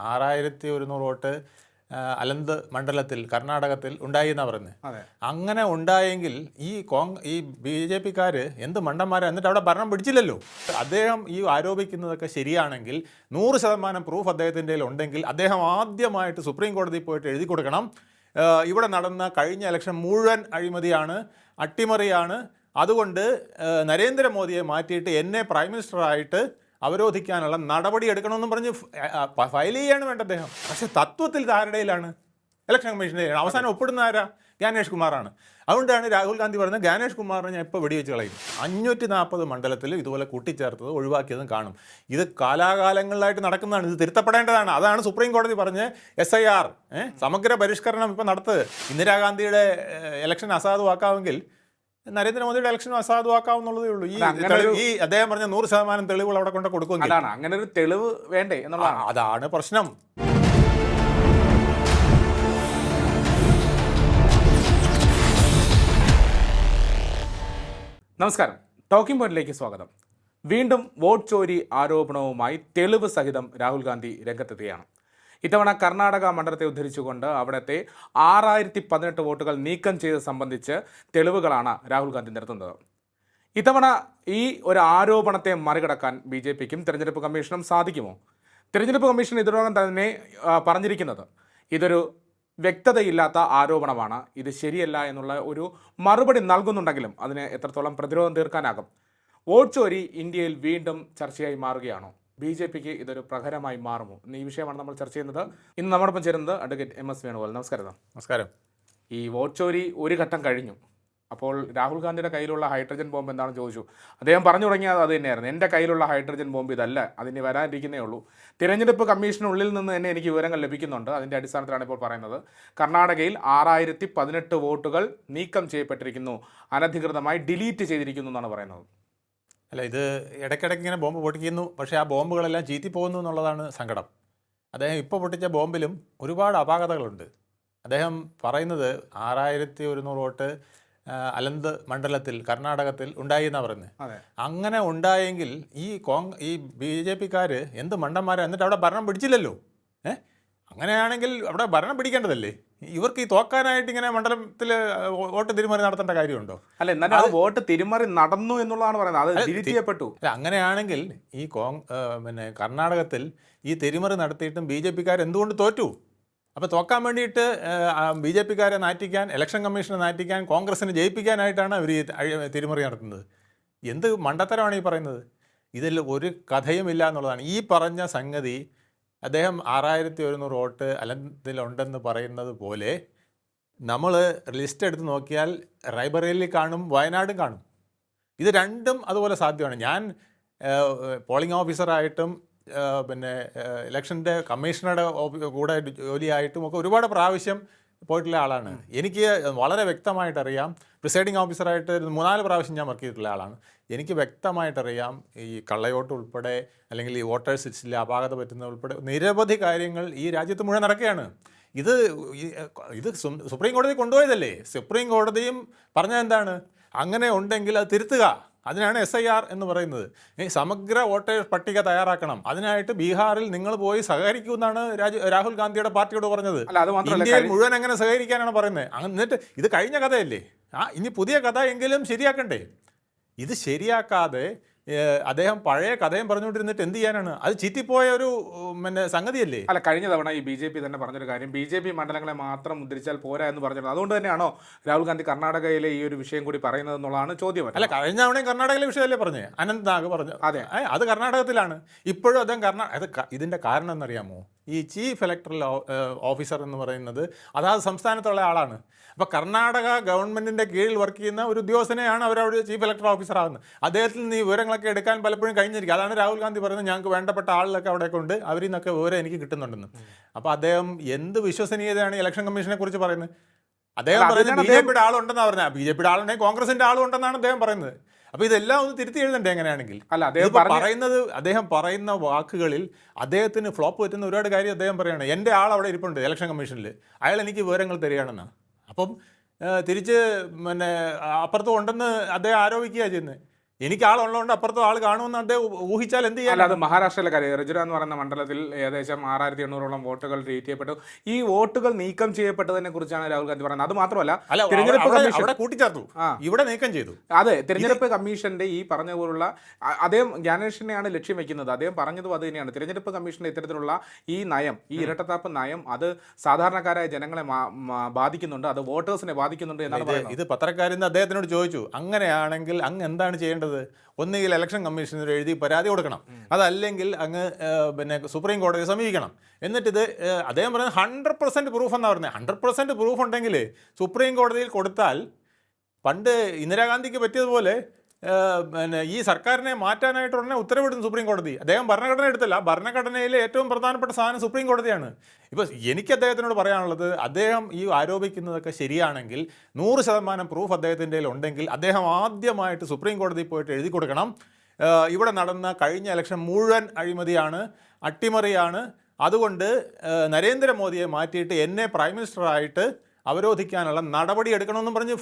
ആറായിരത്തി ഒരുന്നൂറ് വോട്ട് അലന്ത് മണ്ഡലത്തിൽ കർണാടകത്തിൽ ഉണ്ടായി എന്നാണ് പറയുന്നത് അങ്ങനെ ഉണ്ടായെങ്കിൽ ഈ കോങ് ഈ ബി ജെ പിക്കാർ എന്ത് മണ്ടന്മാരെ? എന്നിട്ട് അവിടെ ഭരണം പിടിച്ചില്ലല്ലോ. അദ്ദേഹം ഈ ആരോപിക്കുന്നതൊക്കെ ശരിയാണെങ്കിൽ നൂറ് ശതമാനം പ്രൂഫ് അദ്ദേഹത്തിന്റെ ഉണ്ടെങ്കിൽ അദ്ദേഹം ആദ്യമായിട്ട് സുപ്രീം കോടതിയിൽ പോയിട്ട് എഴുതി കൊടുക്കണം. ഇവിടെ നടന്ന കഴിഞ്ഞ ഇലക്ഷൻ മുഴുവൻ അഴിമതിയാണ് അട്ടിമറിയാണ്. അതുകൊണ്ട് നരേന്ദ്രമോദിയെ മാറ്റിയിട്ട് എന്നെ പ്രൈം മിനിസ്റ്ററായിട്ട് അവരോധിക്കാനുള്ള നടപടി എടുക്കണമെന്നും പറഞ്ഞ് ഫയൽ ചെയ്യാണ് വേണ്ട അദ്ദേഹം. പക്ഷെ തത്വത്തിൽ ധാരണയിലാണ്. ഇലക്ഷൻ കമ്മീഷന്റെ അവസാനം ഒപ്പിടുന്ന ആരാ? ഗാനേഷ് കുമാറാണ്. അതുകൊണ്ടാണ് രാഹുൽ ഗാന്ധി പറഞ്ഞത് ഗാനേഷ് കുമാറിനെ ഞാൻ ഇപ്പോൾ വെടിവെച്ച് കളയും. അഞ്ഞൂറ്റി നാൽപ്പത് മണ്ഡലത്തിൽ ഇതുപോലെ കൂട്ടിച്ചേർത്തത് ഒഴിവാക്കിയതും കാണും. ഇത് കാലാകാലങ്ങളിലായിട്ട് നടക്കുന്നതാണ്. ഇത് തിരുത്തപ്പെടേണ്ടതാണ്. അതാണ് സുപ്രീം കോടതി പറഞ്ഞ് എസ് ഐ ആർ സമഗ്ര പരിഷ്കരണം ഇപ്പം നടത്തുക ഇന്ദിരാഗാന്ധിയുടെ ഇലക്ഷൻ അസാധുവാക്കാമെങ്കിൽ നരേന്ദ്രമോദിയുടെ ഇലക്ഷൻ അസാധുവാക്കാവുന്നുള്ളതേ ഉള്ളൂ. ഈ ഈ അദ്ദേഹം പറഞ്ഞ നൂറ് ശതമാനം തെളിവുകൾ അവിടെ കൊണ്ട് കൊടുക്കും അതാണ് അങ്ങനെ ഒരു തെളിവ് വേണ്ടേ എന്നുള്ളതാണ്. അതാണ് പ്രശ്നം. നമസ്കാരം. ടോക്കിംഗ് പോയിന്റിലേക്ക് സ്വാഗതം. വീണ്ടും വോട്ട് ചോരി ആരോപണവുമായി തെളിവ് സഹിതം രാഹുൽ ഗാന്ധി രംഗത്തെത്തുകയാണ്. ഇത്തവണ കർണാടക മണ്ഡലത്തെ ഉദ്ധരിച്ചുകൊണ്ട് അവിടത്തെ ആറായിരത്തി പതിനെട്ട് വോട്ടുകൾ നീക്കം ചെയ്ത് സംബന്ധിച്ച് തെളിവുകളാണ് രാഹുൽ ഗാന്ധി നിരത്തുന്നത്. ഇത്തവണ ഈ ഒരു ആരോപണത്തെ മറികടക്കാൻ ബി ജെ പിക്കും തെരഞ്ഞെടുപ്പ് കമ്മീഷനും സാധിക്കുമോ? തെരഞ്ഞെടുപ്പ് കമ്മീഷൻ ഇതിനോടകം തന്നെ പറഞ്ഞിരിക്കുന്നത്. ഇതൊരു വ്യക്തതയില്ലാത്ത ആരോപണമാണ്. ഇത് ശരിയല്ല എന്നുള്ള ഒരു മറുപടി നൽകുന്നുണ്ടെങ്കിലും അതിന് എത്രത്തോളം പ്രതിരോധം തീർക്കാനാകും? വോട്ട് ചോരി ഇന്ത്യയിൽ വീണ്ടും ചർച്ചയായി മാറുകയാണോ? ബി ജെ പിക്ക് ഇതൊരു പ്രഹരമായി മാറുമോ? എന്ന ഈ വിഷയമാണ് നമ്മൾ ചർച്ച ചെയ്യുന്നത്. ഇന്ന് നമ്മോടൊപ്പം ചേരുന്നത് അഡ്വക്കേറ്റ് എം എസ് വേണുഗോപാൽ. നമസ്കാരം. നമസ്കാരം. ഈ വോട്ട് ചോരി ഒരു ഘട്ടം കഴിഞ്ഞു. അപ്പോൾ രാഹുൽ ഗാന്ധിയുടെ കയ്യിലുള്ള ഹൈഡ്രജൻ ബോംബ് എന്താണെന്ന് ചോദിച്ചു. അദ്ദേഹം പറഞ്ഞു തുടങ്ങിയത് അത് തന്നെയായിരുന്നു. എന്റെ കയ്യിലുള്ള ഹൈഡ്രജൻ ബോംബ് ഇതല്ല അതിന് വരാനിരിക്കുന്നേ ഉള്ളൂ. തിരഞ്ഞെടുപ്പ് കമ്മീഷനുള്ളിൽ നിന്ന് തന്നെ എനിക്ക് വിവരങ്ങൾ ലഭിക്കുന്നുണ്ട്. അതിന്റെ അടിസ്ഥാനത്തിലാണ് ഇപ്പോൾ പറയുന്നത്. കർണാടകയിൽ ആറായിരത്തി പതിനെട്ട് വോട്ടുകൾ നീക്കം ചെയ്യപ്പെട്ടിരിക്കുന്നു. അനധികൃതമായി ഡിലീറ്റ് ചെയ്തിരിക്കുന്നു എന്നാണ് പറയുന്നത്. അല്ല ഇത് ഇടയ്ക്കിടയ്ക്ക് ഇങ്ങനെ ബോംബ് പൊട്ടിക്കുന്നു. പക്ഷേ ആ ബോംബുകളെല്ലാം ചീറ്റി പോകുന്നു എന്നുള്ളതാണ് സങ്കടം. അദ്ദേഹം ഇപ്പോൾ പൊട്ടിച്ച ബോംബിലും ഒരുപാട് അപാകതകളുണ്ട്. അദ്ദേഹം പറയുന്നത് ആറായിരത്തി ഒരുന്നൂറ് വോട്ട് അലന്ത് മണ്ഡലത്തിൽ കർണാടകത്തിൽ ഉണ്ടായി എന്നാണ് പറയുന്നത് അങ്ങനെ ഉണ്ടായെങ്കിൽ ഈ കോങ് ഈ ബി ജെ പിക്കാർ എന്ത് മണ്ടന്മാരെ? എന്നിട്ട് അവിടെ ഭരണം പിടിച്ചില്ലല്ലോ. ഏ? അങ്ങനെയാണെങ്കിൽ അവിടെ ഭരണം പിടിക്കേണ്ടതല്ലേ? ഇവർക്ക് ഈ തോക്കാനായിട്ട് ഇങ്ങനെ മണ്ഡലത്തിൽ വോട്ട് തിരിമറി നടത്തേണ്ട കാര്യമുണ്ടോ? അല്ല എന്നാലും ആ വോട്ട് തിരിമറി നടന്നു എന്നുള്ളതാണ് പറയുന്നത്. അത് അല്ല അങ്ങനെയാണെങ്കിൽ ഈ കോങ് പിന്നെ കർണാടകത്തിൽ ഈ തിരിമറി നടത്തിയിട്ടും ബി ജെ പിക്കാർ എന്തുകൊണ്ട് തോറ്റു? അപ്പോൾ തോക്കാൻ വേണ്ടിയിട്ട് ബി ജെ പിക്കാരെ നാറ്റിക്കാൻ ഇലക്ഷൻ കമ്മീഷനെ നാറ്റിക്കാൻ കോൺഗ്രസിനെ ജയിപ്പിക്കാനായിട്ടാണ് അവർ ഈ തിരിമറി തിരുമറി നടത്തുന്നത്. എന്ത് മണ്ടത്തരമാണ് ഈ പറയുന്നത്? ഇതിൽ ഒരു കഥയുമില്ല എന്നുള്ളതാണ്. ഈ പറഞ്ഞ സംഗതി അദ്ദേഹം ആറായിരത്തി ഒരുന്നൂറ് വോട്ട് അലന്തിലുണ്ടെന്ന് പറയുന്നത് പോലെ നമ്മൾ ലിസ്റ്റ് എടുത്ത് നോക്കിയാൽ റൈബറേലി കാണും വയനാടും കാണും. ഇത് രണ്ടും അതുപോലെ സാധ്യമാണ്. ഞാൻ പോളിംഗ് ഓഫീസറായിട്ടും പിന്നെ ഇലക്ഷന്റെ കമ്മീഷണറുടെ കൂടെ ജോലിയായിട്ടും ഒക്കെ ഒരുപാട് പ്രാവശ്യം പോയിട്ടുള്ള ആളാണ്. എനിക്ക് വളരെ വ്യക്തമായിട്ട് അറിയാം പ്രിസൈഡിംഗ് ഓഫീസറായിട്ട് മൂന്നാൽ പ്രാവശ്യം ഞാൻ വർക്ക് ചെയ്തിട്ടുള്ള ആളാണ്. എനിക്ക് വ്യക്തമായിട്ടറിയാം ഈ കള്ളയോട്ട് ഉൾപ്പെടെ അല്ലെങ്കിൽ ഈ വോട്ടേഴ്സ് ഇച്ചില്ല അപാകത പറ്റുന്ന ഉൾപ്പെടെ നിരവധി കാര്യങ്ങൾ ഈ രാജ്യത്ത് മുഴുവൻ നടക്കുകയാണ്. ഇത് ഇത് സുപ്രീം കോടതി കൊണ്ടുപോയതല്ലേ? സുപ്രീം കോടതിയും പറഞ്ഞ എന്താണ്? അങ്ങനെ ഉണ്ടെങ്കിൽ അത് തിരുത്തുക. അതിനാണ് എസ് ഐ ആർ എന്ന് പറയുന്നത്. ഈ സമഗ്ര വോട്ടേഴ്സ് പട്ടിക തയ്യാറാക്കണം. അതിനായിട്ട് ബീഹാറിൽ നിങ്ങൾ പോയി സഹകരിക്കൂ എന്നാണ് രാഹുൽ ഗാന്ധിയുടെ പാർട്ടിയോട് പറഞ്ഞത്. ഇന്ത്യയിൽ മുഴുവൻ അങ്ങനെ സഹകരിക്കാനാണ് പറയുന്നത്? എന്നിട്ട് ഇത് കഴിഞ്ഞ കഥയല്ലേ? ആ ഇനി പുതിയ കഥ എങ്കിലും ശരിയാക്കണ്ടേ? ഇത് ശരിയാക്കാതെ അദ്ദേഹം പഴയ കഥയും പറഞ്ഞുകൊണ്ടിരുന്നിട്ട് എന്ത് ചെയ്യാനാണ്? അത് ചീറ്റിപ്പോയ ഒരു പിന്നെ സംഗതിയല്ലേ? അല്ല കഴിഞ്ഞ തവണ ഈ ബി ജെ പി തന്നെ പറഞ്ഞൊരു കാര്യം ബി ജെ പി മണ്ഡലങ്ങളെ മാത്രം മുദ്രിച്ചാൽ പോരാ എന്ന് പറഞ്ഞത്. അതുകൊണ്ട് തന്നെയാണോ രാഹുൽ ഗാന്ധി കർണാടകയിലെ ഈ ഒരു വിഷയം കൂടി പറയുന്നത് എന്നുള്ളതാണ് ചോദ്യം അല്ല കഴിഞ്ഞ തവണയും കർണാടകയിലെ വിഷയമല്ലേ പറഞ്ഞത് അനന്ത് നാഗ് പറഞ്ഞു അതെ. അത് കർണാടകത്തിലാണ്. ഇപ്പോഴും അദ്ദേഹം കർണാടക ഇതിന്റെ കാരണം എന്നറിയാമോ ഈ ചീഫ് ഇലക്ടറൽ ഓഫീസർ എന്ന് പറയുന്നത് അതാത് സംസ്ഥാനത്തുള്ള ആളാണ്. അപ്പോൾ കർണാടക ഗവൺമെന്റിന്റെ കീഴിൽ വർക്ക് ചെയ്യുന്ന ഒരു ഉദ്യോഗസ്ഥനെയാണ് അവരവിടെ ചീഫ് ഇലക്ടറൽ ഓഫീസർ ആകുന്നത് അദ്ദേഹത്തിൽ നിന്ന് ഈ വിവരങ്ങളൊക്കെ എടുക്കാൻ പലപ്പോഴും കഴിഞ്ഞിരിക്കും. അതാണ് രാഹുൽ ഗാന്ധി പറയുന്നത് ഞങ്ങൾക്ക് വേണ്ടപ്പെട്ട ആളിലൊക്കെ അവിടെ കൊണ്ട് അവരിൽ നിന്നൊക്കെ വിവരം എനിക്ക് കിട്ടുന്നുണ്ടെന്ന്. അപ്പോൾ അദ്ദേഹം എന്ത് വിശ്വസനീയതയാണ് ഇലക്ഷൻ കമ്മീഷനെ കുറിച്ച് പറയുന്നത്? അദ്ദേഹം പറയുന്നത് ബി ജെ പിയുടെ ആളുണ്ടെന്നാണ് പറഞ്ഞത്. ബി ജെ പിയുടെ ആളുണ്ടെങ്കിൽ കോൺഗ്രസിന്റെ ആളുണ്ടെന്നാണ് അദ്ദേഹം പറയുന്നത്. അപ്പോൾ ഇതെല്ലാം ഒന്ന് തിരുത്തി എഴുതണ്ടേ എങ്ങനെയാണെങ്കിൽ? അല്ല അദ്ദേഹം പറയുന്നത് അദ്ദേഹം പറയുന്ന വാക്കുകളിൽ അദ്ദേഹത്തിന് ഫ്ലോപ്പ് പറ്റുന്ന ഒരുപാട് കാര്യം അദ്ദേഹം പറയാണ് എന്റെ ആൾ അവിടെ ഇരിപ്പുണ്ട് ഇലക്ഷൻ കമ്മീഷനിൽ അയാൾ എനിക്ക് വിവരങ്ങൾ തരികയാണെന്ന്. അപ്പം തിരിച്ച് പിന്നെ അപ്പുറത്ത് ഉണ്ടെന്ന് അദ്ദേഹം ആരോപിക്കുക ചെയ്യുന്നത്. എനിക്ക് ആളുള്ളതുകൊണ്ട് അപ്പുറത്തും ആൾ കാണുമെന്ന് അദ്ദേഹം ഊഹിച്ചാൽ എന്ത് ചെയ്യാൻ അത് മഹാരാഷ്ട്രയിലെ കാര്യം. രജുര എന്ന് പറയുന്ന മണ്ഡലത്തിൽ ഏകദേശം ആറായിരത്തി എണ്ണൂറോളം വോട്ടുകൾ ട്രീറ്റ് ചെയ്യപ്പെട്ടു. ഈ വോട്ടുകൾ നീക്കം ചെയ്യപ്പെട്ടതിനെ കുറിച്ചാണ് രാഹുൽ ഗാന്ധി പറയുന്നത്. അത് മാത്രമല്ല തിരഞ്ഞെടുപ്പ് കമ്മീഷൻ കൂട്ടിച്ചേർത്തു. ഇവിടെ നീക്കം ചെയ്തു. അതെ തിരഞ്ഞെടുപ്പ് കമ്മീഷന്റെ ഈ പറഞ്ഞ പോലുള്ള അദ്ദേഹം ജ്ഞാനേഷിനെയാണ് ലക്ഷ്യം വെക്കുന്നത്. അദ്ദേഹം പറഞ്ഞതും അത് തന്നെയാണ്. തിരഞ്ഞെടുപ്പ് കമ്മീഷന്റെ ഇത്തരത്തിലുള്ള ഈ നയം ഈ ഇരട്ടത്താപ്പ് നയം അത് സാധാരണക്കാരായ ജനങ്ങളെ ബാധിക്കുന്നുണ്ട്. അത് വോട്ടേഴ്സിനെ ബാധിക്കുന്നുണ്ട് എന്നാണ് പറയുന്നത്. ഇത് പത്രക്കാരിന്ന് അദ്ദേഹത്തിനോട് ചോദിച്ചു അങ്ങനെയാണെങ്കിൽ അങ്ങ് എന്താണ് ചെയ്യേണ്ടത്? ഒന്നുകിൽ ഇലക്ഷൻ കമ്മീഷണർ എഴുതി പരാതി കൊടുക്കണം. അതല്ലെങ്കിൽ അങ്ങ് പിന്നെ സുപ്രീം കോടതിയെ സമീപിക്കണം. എന്നിട്ട് ഇത് അദ്ദേഹം പറയുന്നത് ഹൺഡ്രഡ് പെർസെന്റ് പ്രൂഫ് എന്നാണ് പറയുന്നത്. ഹൺഡ്രഡ് പെർസെന്റ് പ്രൂഫ് ഉണ്ടെങ്കിൽ സുപ്രീം കോടതിയിൽ കൊടുത്താൽ പണ്ട് ഇന്ദിരാഗാന്ധിക്ക് പറ്റിയതുപോലെ പിന്നെ ഈ സർക്കാരിനെ മാറ്റാനായിട്ട് ഉടനെ ഉത്തരവിടുന്നു സുപ്രീം കോടതി. അദ്ദേഹം ഭരണഘടന എടുത്തില്ല. ഭരണഘടനയിലെ ഏറ്റവും പ്രധാനപ്പെട്ട സാധനം സുപ്രീം കോടതിയാണ്. ഇപ്പോൾ എനിക്ക് അദ്ദേഹത്തിനോട് പറയാനുള്ളത് അദ്ദേഹം ഈ ആരോപിക്കുന്നതൊക്കെ ശരിയാണെങ്കിൽ നൂറ് ശതമാനം പ്രൂഫ് അദ്ദേഹത്തിന്റെ ഉണ്ടെങ്കിൽ അദ്ദേഹം ആദ്യമായിട്ട് സുപ്രീം കോടതിയിൽ പോയിട്ട് എഴുതി കൊടുക്കണം. ഇവിടെ നടന്ന കഴിഞ്ഞ ഇലക്ഷൻ മുഴുവൻ അഴിമതിയാണ് അട്ടിമറിയാണ്. അതുകൊണ്ട് നരേന്ദ്രമോദിയെ മാറ്റിയിട്ട് എന്നെ പ്രൈം മിനിസ്റ്ററായിട്ട് അവരോധിക്കാനുള്ള നടപടി എടുക്കണമെന്നും പറഞ്ഞ്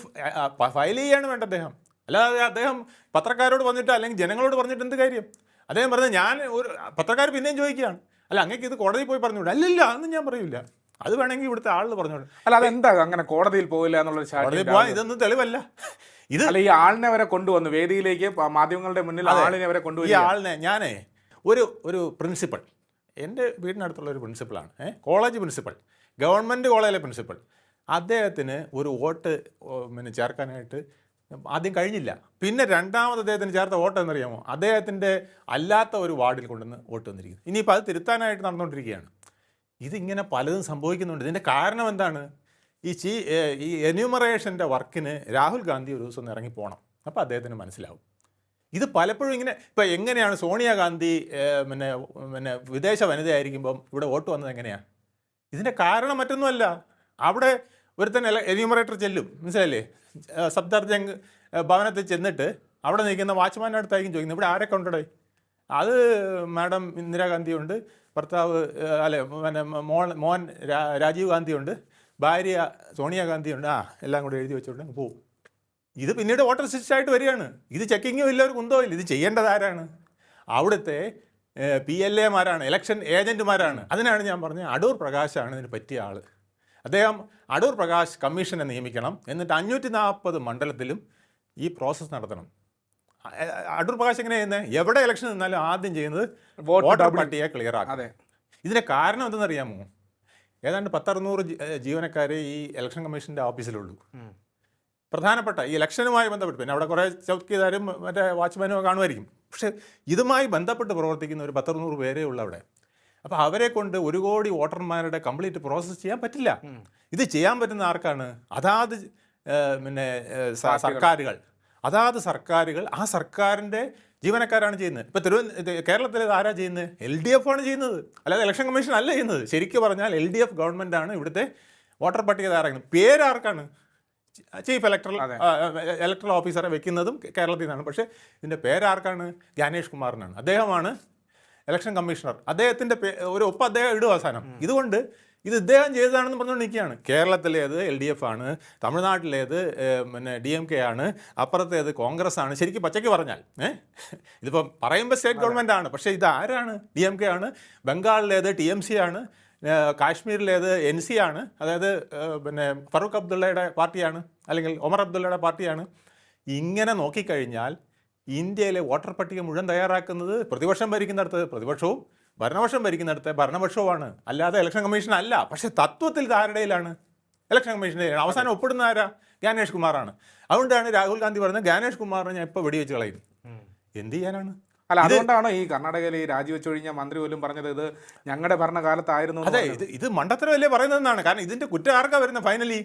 ഫയൽ ചെയ്യാണ് വേണ്ട അദ്ദേഹം. അല്ലാതെ അദ്ദേഹം പത്രക്കാരോട് പറഞ്ഞിട്ട് അല്ലെങ്കിൽ ജനങ്ങളോട് പറഞ്ഞിട്ട് എന്ത് കാര്യം? അദ്ദേഹം പറഞ്ഞത് ഞാൻ ഒരു പത്രക്കാർ പിന്നെയും ചോദിക്കുകയാണ്. അല്ല അങ്ങേക്ക് ഇത് കോടതിയിൽ പോയി പറഞ്ഞുകൂടെ? അല്ലല്ല അതൊന്നും ഞാൻ പറയില്ല അത് വേണമെങ്കിൽ ഇവിടുത്തെ ആളിൽ പറഞ്ഞോളൂ അല്ല അതെന്താ അങ്ങനെ കോടതിയിൽ പോവില്ല എന്നുള്ളൊരു കോടതിയിൽ പോകാൻ ഇതൊന്നും തെളിവല്ല. ഇത് അല്ല ഈ ആളിനെ വരെ കൊണ്ടുവന്നു. വേദിയിലേക്ക് മാധ്യമങ്ങളുടെ മുന്നിൽ ആളിനെ വരെ ഈ കൊണ്ടുപോയി ആളിനെ ഞാനേ ഒരു ഒരു പ്രിൻസിപ്പൾ എന്റെ വീടിനടുത്തുള്ള ഒരു പ്രിൻസിപ്പളാണ്. കോളേജ് പ്രിൻസിപ്പൾ ഗവൺമെന്റ് കോളേജിലെ പ്രിൻസിപ്പൾ. അദ്ദേഹത്തിന് ഒരു വോട്ട് പിന്നെ ചേർക്കാനായിട്ട് ആദ്യം കഴിഞ്ഞില്ല. പിന്നെ രണ്ടാമത് അദ്ദേഹത്തിന് ചേർത്ത വോട്ട് എന്നറിയാമോ? അദ്ദേഹത്തിന്റെ അല്ലാത്ത ഒരു വാർഡിൽ കൊണ്ടുവന്ന് വോട്ട് വന്നിരിക്കുന്നു ഇനിയിപ്പോൾ അത് തിരുത്താനായിട്ട് നടന്നുകൊണ്ടിരിക്കുകയാണ്. ഇതിങ്ങനെ പലതും സംഭവിക്കുന്നുണ്ട്. ഇതിന്റെ കാരണം എന്താണ്? ഈ ചീ ഈ എന്യൂമറേഷന്റെ വർക്കിന് രാഹുൽ ഗാന്ധി ഒരു ദിവസം ഒന്ന് ഇറങ്ങി പോകണം അപ്പോൾ അദ്ദേഹത്തിന് മനസ്സിലാവും. ഇത് പലപ്പോഴും ഇങ്ങനെ ഇപ്പോൾ എങ്ങനെയാണ് സോണിയാഗാന്ധി പിന്നെ പിന്നെ വിദേശ വനിതയായിരിക്കുമ്പം ഇവിടെ വോട്ട് വന്നത് എങ്ങനെയാണ് ഇതിന്റെ കാരണം മറ്റൊന്നുമല്ല. അവിടെ ഒരുത്തൻ എന്യൂമറേറ്റർ ചെല്ലും. മനസ്സിലല്ലേ സബ്ദർജംഗ് ഭവനത്തിൽ ചെന്നിട്ട് അവിടെ നിൽക്കുന്ന വാച്ച്മാന്റെ അടുത്തായിരിക്കും ചോദിക്കുന്നത്. ഇവിടെ ആരൊക്കെ ഉണ്ടോ അത് മാഡം ഇന്ദിരാഗാന്ധിയുണ്ട്. ഭർത്താവ് ഏ, അല്ലെ പിന്നെ മോൻ മോൻ രാജീവ് ഗാന്ധിയുണ്ട്. ഭാര്യ സോണിയാഗാന്ധിയുണ്ട് ആ എല്ലാം കൂടെ എഴുതി വെച്ചോണ്ട് പോവും. ഇത് പിന്നീട് വോട്ടർ സിസ്റ്റായിട്ട് വരികയാണ്. ഇത് ചെക്കിങ്ങും ഇല്ല ഒരു കുന്തോ ഇല്ല ഇത് ചെയ്യേണ്ടത് ആരാണ്? അവിടുത്തെ പി എൽ എമാരാണ് ഇലക്ഷൻ ഏജന്റുമാരാണ് അതിനാണ് ഞാൻ പറഞ്ഞത് അടൂർ പ്രകാശാണ് ഇതിന് പറ്റിയ ആൾ അദ്ദേഹം അടൂർ പ്രകാശ് കമ്മീഷനെ നിയമിക്കണം എന്നിട്ട് അഞ്ഞൂറ്റി നാൽപ്പത് മണ്ഡലത്തിലും ഈ പ്രോസസ്സ് നടത്തണം. അടൂർ പ്രകാശ് എങ്ങനെ ചെയ്യുന്നത് എവിടെ ഇലക്ഷൻ നിന്നാലും ആദ്യം ചെയ്യുന്നത് വോട്ട് വോട്ടർ പട്ടിയെ ക്ലിയർ ആക്കും. അതെ. ഇതിന്റെ കാരണം എന്തെന്നറിയാമോ? ഏതാണ്ട് പത്തറുന്നൂറ് ജീവനക്കാർ ജീവനക്കാരെ ഈ ഇലക്ഷൻ കമ്മീഷന്റെ ഓഫീസിലുള്ളൂ പ്രധാനപ്പെട്ട ഈ ഇലക്ഷനുമായി ബന്ധപ്പെട്ട് പിന്നെ അവിടെ കുറേ ചൗക്കിദാരും മറ്റേ വാച്ച്മാനും കാണുമായിരിക്കും. പക്ഷേ ഇതുമായി ബന്ധപ്പെട്ട് പ്രവർത്തിക്കുന്ന ഒരു പത്തറുന്നൂറ് പേരേ ഉള്ളൂ അവിടെ. അപ്പോൾ അവരെ കൊണ്ട് ഒരു കോടി വോട്ടർമാരുടെ കംപ്ലീറ്റ് പ്രോസസ്സ് ചെയ്യാൻ പറ്റില്ല. ഇത് ചെയ്യാൻ പറ്റുന്ന ആർക്കാണ്? അതാത് പിന്നെ സർക്കാരുകൾ. അതാത് സർക്കാരുകൾ ആ സർക്കാരിന്റെ ജീവനക്കാരാണ് ചെയ്യുന്നത്. ഇപ്പോൾ തിരുവന കേരളത്തിൽ ആരാ ചെയ്യുന്നത്? എൽ ഡി എഫ് ആണ് ചെയ്യുന്നത്. അല്ലാതെ ഇലക്ഷൻ കമ്മീഷൻ അല്ല ചെയ്യുന്നത്. ശരിക്കും പറഞ്ഞാൽ എൽ ഡി എഫ് ഗവൺമെന്റാണ് ഇവിടുത്തെ വോട്ടർ പട്ടിക തയ്യാറാക്കുന്നത്. പേരാർക്കാണ് ചീഫ് ഇലക്ട്രൽ. ഇലക്ട്രൽ ഓഫീസറെ വെക്കുന്നതും കേരളത്തിൽ നിന്നാണ്. പക്ഷേ ഇതിന്റെ പേരാർക്കാണ് ജ്ഞാനേഷ് കുമാറിനാണ്. അദ്ദേഹമാണ് ഇലക്ഷൻ കമ്മീഷണർ അദ്ദേഹത്തിന്റെ പേ ഒരു ഒപ്പം അദ്ദേഹം ഇടും അവസാനം. ഇതുകൊണ്ട് ഇത് ഇദ്ദേഹം ചെയ്തതാണെന്ന് പറഞ്ഞുകൊണ്ട് നിൽക്കുകയാണ് കേരളത്തിലേത് എൽ ഡി എഫ് ആണ് തമിഴ്നാട്ടിലേത് പിന്നെ ഡി എം കെ ആണ് അപ്പുറത്തേത് കോൺഗ്രസ് ആണ്. ശരിക്കും പച്ചയ്ക്ക് പറഞ്ഞാൽ ഏഹ് ഇതിപ്പം പറയുമ്പോൾ സ്റ്റേറ്റ് ഗവൺമെന്റ് ആണ് പക്ഷേ ഇത് ആരാണ്? ഡി എം കെ ആണ് ബംഗാളിലേത് ടി എം സി ആണ് കാശ്മീരിലേത് എൻ സി ആണ് അതായത് പിന്നെ ഫറൂഖ് അബ്ദുള്ളയുടെ പാർട്ടിയാണ് അല്ലെങ്കിൽ ഒമർ അബ്ദുള്ളയുടെ പാർട്ടിയാണ്. ഇങ്ങനെ നോക്കിക്കഴിഞ്ഞാൽ ഇന്ത്യയിലെ വോട്ടർ പട്ടിക മുഴുവൻ തയ്യാറാക്കുന്നത് പ്രതിപക്ഷം ഭരിക്കുന്നിടത്ത് പ്രതിപക്ഷവും ഭരണപക്ഷം ഭരിക്കുന്നിടത്ത് ഭരണപക്ഷവുമാണ്. അല്ലാതെ ഇലക്ഷൻ കമ്മീഷൻ അല്ല. പക്ഷേ തത്വത്തിൽ ഇത് ആരുടെയിലാണ്? ഇലക്ഷൻ കമ്മീഷന്റെ അവസാനം ഒപ്പിടുന്ന ആരാ? ജ്ഞാനേഷ് കുമാറാണ്. അതുകൊണ്ടാണ് രാഹുൽ ഗാന്ധി പറഞ്ഞത് ജ്ഞാനേഷ് കുമാറിനെ ഞാൻ ഇപ്പോൾ വെടിവെച്ച് കളയും. എന്ത് ചെയ്യാനാണ്? അല്ല അതുകൊണ്ടാണ് ഈ കർണാടകയിൽ ഈ രാജിവെച്ചു കഴിഞ്ഞ മന്ത്രി പോലും പറഞ്ഞത് ഇത് ഞങ്ങളുടെ ഭരണകാലത്തായിരുന്നു അതെ. ഇത് ഇത് മണ്ടത്തരമല്ലേ പറയുന്നതെന്നാണ്. കാരണം ഇതിന്റെ കുറ്റം ആർക്കാ വരുന്നത്? ഫൈനലി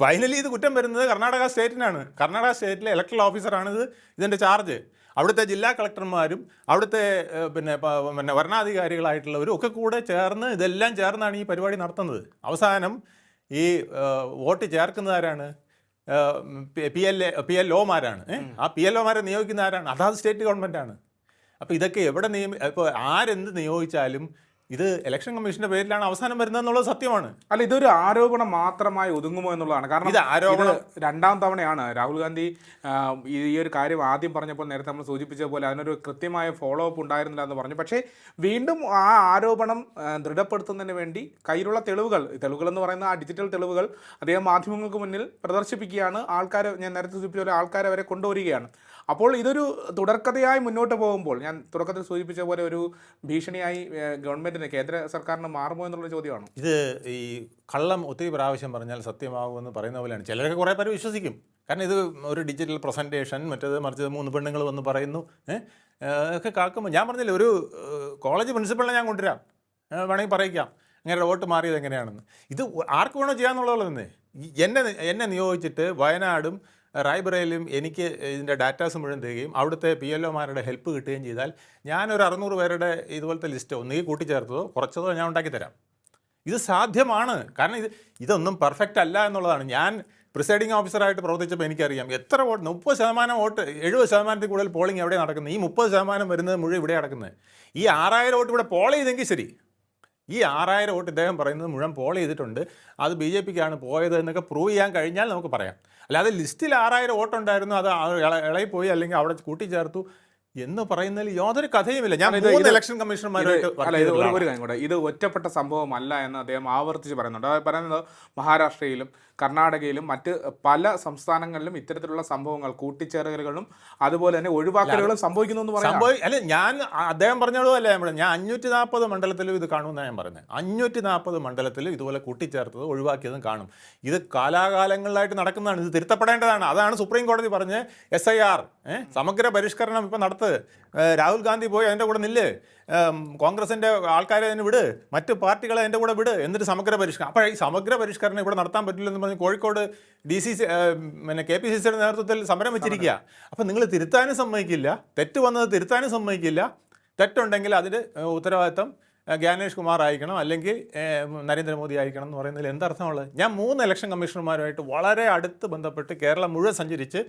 ഫൈനലി ഇത് കുറ്റം വരുന്നത് കർണാടക സ്റ്റേറ്റിനാണ്. കർണാടക സ്റ്റേറ്റിലെ ഇലക്ട്രൽ ഓഫീസറാണ് ഇത് ഇതിന്റെ ചാർജ് അവിടുത്തെ ജില്ലാ കളക്ടർമാരും അവിടുത്തെ പിന്നെ പിന്നെ വരണാധികാരികളായിട്ടുള്ളവരും ഒക്കെ കൂടെ ചേർന്ന് ഇതെല്ലാം ചേർന്നാണ് ഈ പരിപാടി നടത്തുന്നത്. അവസാനം ഈ vote ചേർക്കുന്നതാരാണ് P L A P L ഒമാരാണ്. ആ പി എൽ ഒമാരെ നിയോഗിക്കുന്ന ആരാണ്? അതാത് സ്റ്റേറ്റ് ഗവൺമെന്റാണ് അപ്പോൾ ഇതൊക്കെ എവിടെ നിയമി ഇപ്പോൾ ആരെന്ത് നിയോഗിച്ചാലും ഇത് ഇലക്ഷൻ കമ്മീഷന്റെ പേരിലാണ് അവസാനം വരുന്നത് എന്നുള്ളത് സത്യമാണ്. അല്ല ഇതൊരു ആരോപണം മാത്രമായി ഒതുങ്ങുമോ എന്നുള്ളതാണ്. കാരണം ഇത് ആരോപണം- രണ്ടാം തവണയാണ്. രാഹുൽ ഗാന്ധി ഈ ഒരു കാര്യം ആദ്യം പറഞ്ഞപ്പോൾ നേരത്തെ നമ്മൾ സൂചിപ്പിച്ച പോലെ അതിനൊരു കൃത്യമായ ഫോളോ അപ്പ് ഉണ്ടായിരുന്നില്ല എന്ന് പറഞ്ഞു. പക്ഷേ വീണ്ടും ആ ആരോപണം ദൃഢപ്പെടുത്തുന്നതിന് വേണ്ടി കയ്യിലുള്ള തെളിവുകൾ തെളിവുകൾ എന്ന് പറയുന്ന ആ ഡിജിറ്റൽ തെളിവുകൾ അദ്ദേഹം മാധ്യമങ്ങൾക്ക് മുന്നിൽ പ്രദർശിപ്പിക്കുകയാണ്. ആൾക്കാരെ ഞാൻ നേരത്തെ സൂചിപ്പിച്ച പോലെ ആൾക്കാരെ വരെ കൊണ്ടുവരികയാണ്. അപ്പോൾ ഇതൊരു തുടർക്കഥയായി മുന്നോട്ട് പോകുമ്പോൾ ഞാൻ തുടക്കത്തിൽ സൂചിപ്പിച്ച പോലെ ഒരു ഭീഷണിയായി ഗവൺമെന്റിന് കേന്ദ്ര സർക്കാരിന് മാറുമോ എന്നുള്ള ചോദ്യമാണ്. ഇത് ഈ കള്ളം ഒത്തിരി പ്രാവശ്യം പറഞ്ഞാൽ സത്യമാകുമെന്ന് പറയുന്ന പോലെയാണ്. ചിലരൊക്കെ കുറേ പേര് വിശ്വസിക്കും. കാരണം ഇത് ഒരു ഡിജിറ്റൽ പ്രസന്റേഷൻ മറ്റേത് മറിച്ചത് മൂന്ന് പെണ്ണുങ്ങൾ വന്ന് പറയുന്നു. ഒക്കെ കാക്കുമ്പോൾ ഞാൻ പറഞ്ഞില്ല ഒരു കോളേജ് പ്രിൻസിപ്പളിനെ ഞാൻ കൊണ്ടുവരാം. വേണമെങ്കിൽ പറയിക്കാം. അങ്ങനെ വോട്ട് മാറിയത് എങ്ങനെയാണെന്ന്. ഇത് ആർക്ക് വേണോ ചെയ്യാന്നുള്ളത് തന്നെ എന്നെ എന്നെ നിയോഗിച്ചിട്ട് വയനാടും റായ്ബറയിലും എനിക്ക് ഇതിന്റെ ഡാറ്റാസ് മുഴുവൻ തരികയും അവിടുത്തെ പി എൽ ഒമാരുടെ ഹെൽപ്പ് കിട്ടുകയും ചെയ്താൽ ഞാനൊരു അറുന്നൂറ് പേരുടെ ഇതുപോലത്തെ ലിസ്റ്റ് ഒന്നുകിൽ കൂട്ടിച്ചേർത്തതോ കുറച്ചതോ ഞാൻ ഉണ്ടാക്കി തരാം. ഇത് സാധ്യമാണ്. കാരണം ഇത് ഇതൊന്നും പെർഫെക്റ്റ് അല്ല എന്നുള്ളതാണ്. ഞാൻ പ്രിസൈഡിംഗ് ഓഫീസറായിട്ട് പ്രവർത്തിച്ചപ്പോൾ എനിക്കറിയാം. എത്ര വോട്ട് മുപ്പത് ശതമാനം വോട്ട് എഴുപത് ശതമാനത്തിൽ കൂടുതൽ പോളിംഗ് എവിടെ നടക്കുന്നത് ഈ മുപ്പത് ശതമാനം വരുന്നത് മുഴുവൻ ഇവിടെ നടക്കുന്നത്. ഈ ആറായിരം വോട്ട് ഇവിടെ പോൾ ചെയ്തെങ്കിൽ ശരി. ഈ ആറായിരം വോട്ട് ഇദ്ദേഹം പറയുന്നത് മുഴുവൻ പോൾ ചെയ്തിട്ടുണ്ട്. അത് ബി ജെ പിക്കാണ് പോയത് എന്നൊക്കെ പ്രൂവ് ചെയ്യാൻ കഴിഞ്ഞാൽ നമുക്ക് പറയാം. അല്ലാതെ ലിസ്റ്റിൽ ആറായിരം വോട്ടുണ്ടായിരുന്നു അത് ആ പോയി അല്ലെങ്കിൽ അവിടെ കൂട്ടിച്ചേർത്തു. എന്ന് പറയുന്നതിൽ യാതൊരു കഥയുമില്ല. ഞാൻ മൂന്ന് ഇലക്ഷൻ കമ്മീഷണർമാരായിട്ട് അല്ല ഇത് ഒരു കാര്യം കൂടെ. ഇത് ഒറ്റപ്പെട്ട സംഭവമല്ല എന്ന് അദ്ദേഹം ആവർത്തിച്ച് പറയുന്നുണ്ട്. അത് പറയുന്നത് മഹാരാഷ്ട്രയിലും കർണാടകയിലും മറ്റ് പല സംസ്ഥാനങ്ങളിലും ഇത്തരത്തിലുള്ള സംഭവങ്ങൾ കൂട്ടിച്ചേർക്കലുകളും അതുപോലെ തന്നെ ഒഴിവാക്കലുകളും സംഭവിക്കുന്നു എന്ന് പറയാം അല്ലെ ഞാൻ അദ്ദേഹം പറഞ്ഞോളൂ അല്ല ഞാൻ പറഞ്ഞത് ഞാൻ അഞ്ഞൂറ്റി നാൽപ്പത് മണ്ഡലത്തിലും ഇത് കാണുമെന്നാണ് ഞാൻ പറഞ്ഞത് അഞ്ഞൂറ്റി നാൽപ്പത് മണ്ഡലത്തിലും ഇതുപോലെ കൂട്ടിച്ചേർത്തത് ഒഴിവാക്കിയതും കാണും. ഇത് കാലാകാലങ്ങളിലായിട്ട് നടക്കുന്നതാണ്. ഇത് തിരുത്തപ്പെടേണ്ടതാണ്. അതാണ് സുപ്രീം കോടതി പറഞ്ഞ് എസ് ഐ ആർ സമഗ്ര പരിഷ്കരണം ഇപ്പം നടത്ത് ഏ, രാഹുൽ ഗാന്ധി പോയി അതിന്റെ കൂടെ നില്ല്. കോൺഗ്രസിന്റെ ആൾക്കാരെ അതിന് വിട്. മറ്റ് പാർട്ടികളെ അതിന്റെ കൂടെ വിട് എന്നിട്ട് സമഗ്ര പരിഷ്കരണം അപ്പോൾ ഈ സമഗ്ര പരിഷ്കരണം ഇവിടെ നടത്താൻ പറ്റില്ലെന്ന് പറഞ്ഞ് കോഴിക്കോട് ഡി സി സി പിന്നെ കെ പി സി സിയുടെ നേതൃത്വത്തിൽ സമരം വെച്ചിരിക്കുക അപ്പോൾ നിങ്ങൾ തിരുത്താനും സമ്മതിക്കില്ല. തെറ്റ് വന്നത് തിരുത്താനും സമ്മതിക്കില്ല. തെറ്റുണ്ടെങ്കിൽ അതിന് ഉത്തരവാദിത്തം ഗ്യാനേഷ് കുമാർ ആയിരിക്കണം അല്ലെങ്കിൽ നരേന്ദ്രമോദി ആയിരിക്കണം എന്ന് പറയുന്നതിൽ എന്തർത്ഥമുള്ളത് ഞാൻ മൂന്ന് ഇലക്ഷൻ കമ്മീഷണർമാരുമായിട്ട് വളരെ അടുത്ത് ബന്ധപ്പെട്ട് കേരളം മുഴുവൻ സഞ്ചരിച്ച്